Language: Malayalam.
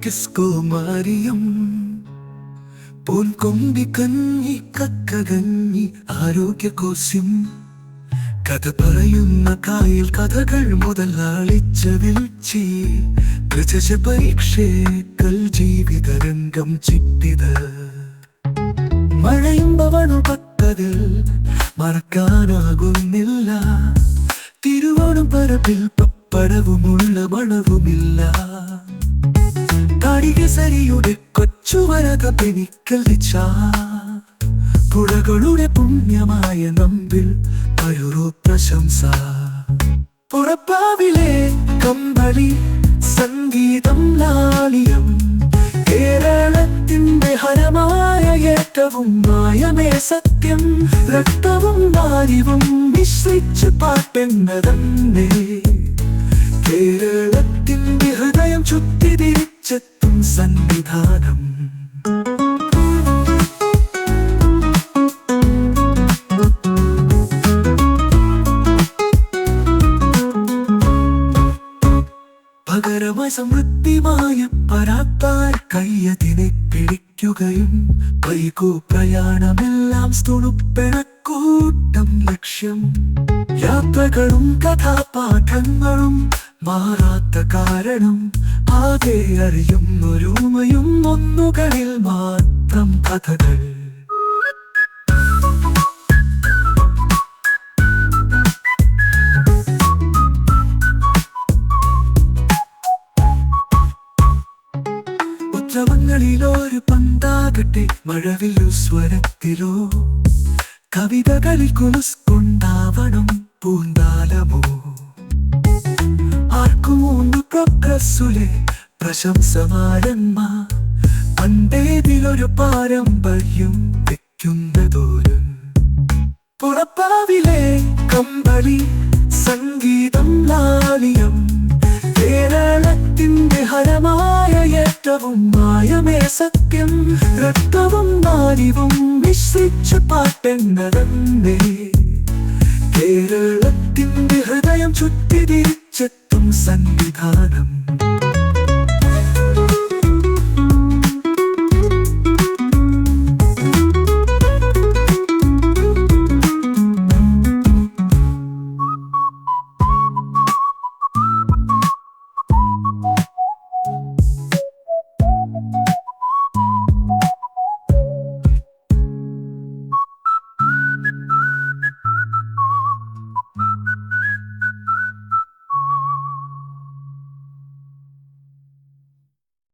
കിസ്കോമാരിയം പൊൻകൊമ്പി കഞ്ഞി കക്കകഞ്ഞി ആരോഗ്യകോസ്യം കഥ പറയുന്ന കായൽ കഥകൾ മുതലാളിച്ച വീഴ്ചി. പ്രജജ പരീക്ഷേക്കൽ ജീവിതരംഗം ചിട്ടിത്. മഴയുമ്പവണു പക്കതിൽ മറക്കാനാകുന്നില്ല. തിരുവോണം പരപ്പിൽ പപ്പടവുമുള്ള മണവുമില്ല കാടികസരിയുടെ കൊച്ചുവരക പെനിക്കലിച്ച പുഴകളുടെ പുണ്യമായ നമ്പിൽ പഴുറു പ്രശംസ. പുറപ്പാവിലെ കമ്പളി സംഗീതം ലാളിയം. കേരളത്തിന്റെ ഹരമായ ഏറ്റവും മായമേ സത്യം. രക്തവും നാരിവും മിശ്രിച്ച് പാട്ടെന്നതന്നെ. കേരളത്തിന്റെ ഹൃദയം ചുറ്റിതിരിച്ചെത്തും സന്നിധാനം പകരമ സമൃദ്ധിമായ പരാത്താൽ കയ്യതിനെ പിടിക്കുകയും വൈകു പ്രയാണമെല്ലാം സ്തുണുപ്പിണക്കൂട്ടം ലക്ഷ്യം. യാത്രകളും കഥാപാഠങ്ങളും മാറാത്ത കാരണം ആകെ അറിയുന്നൊരുമയും ഒന്നുകളിൽ മാത്രം കഥകൾ. ഉത്സവങ്ങളിലോ ഒരു പന്താകട്ടെ മഴവില്ലു സ്വരത്തിലോ. കവിതകളിൽ കുലുസ്കൊണ്ടാവണം പൂന്താലമോ. ആർക്കും പ്രൊഗ്രസുലെ പ്രശംസമാരന്മാ പണ്ടേതിലൊരു പാരമ്പര്യം വെക്കുന്നതോരും. പുറപ്പാവിലെ കമ്പളി സംഗീതം ലാലിയം കേരളത്തിന്റെ ഹരമായ ഏറ്റവും മായമേ സത്യം രക്തവും നാരിവും മിശ്രിച്ച് പാട്ടെന്നതന്നെ. കേരളത്തിന്റെ ഹൃദയം ചുറ്റിതിരിച്ചെത്തും സന്നിധാനം